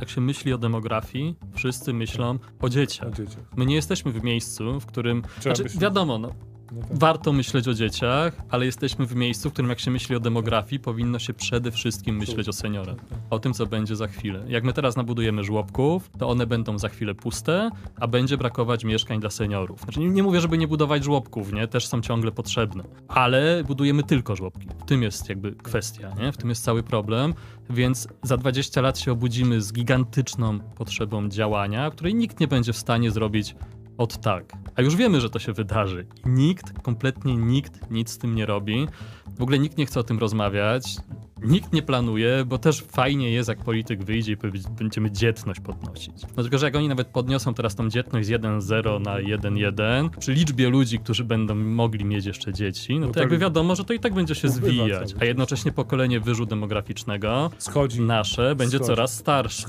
Jak się myśli o demografii, wszyscy myślą o dzieciach. O dzieciach. My nie jesteśmy w miejscu, w którym. Trzeba Znaczy, myśleć. wiadomo, no, No tak. warto myśleć o dzieciach, ale jesteśmy w miejscu, w którym jak się myśli o demografii, powinno się przede wszystkim myśleć o seniorach. O tym, co będzie za chwilę. Jak my teraz nabudujemy żłobków, to one będą za chwilę puste, a będzie brakować mieszkań dla seniorów. Znaczy, nie, nie mówię, żeby nie budować żłobków, nie? Też są ciągle potrzebne. Ale budujemy tylko żłobki. W tym jest jakby kwestia, nie? W tym jest cały problem. Więc za 20 lat się obudzimy z gigantyczną potrzebą działania, której nikt nie będzie w stanie zrobić od tak. A już wiemy, że to się wydarzy. Nikt, kompletnie nikt nic z tym nie robi. W ogóle nikt nie chce o tym rozmawiać. Nikt nie planuje, bo też fajnie jest, jak polityk wyjdzie i powie, będziemy dzietność podnosić. No tylko, że jak oni nawet podniosą teraz tą dzietność z 1,0 na 1,1, przy liczbie ludzi, którzy będą mogli mieć jeszcze dzieci, no No to tak jakby wiadomo, że to i tak będzie się zwijać. A jednocześnie pokolenie wyżu demograficznego Schodzi. nasze będzie Schodzi. coraz starsze.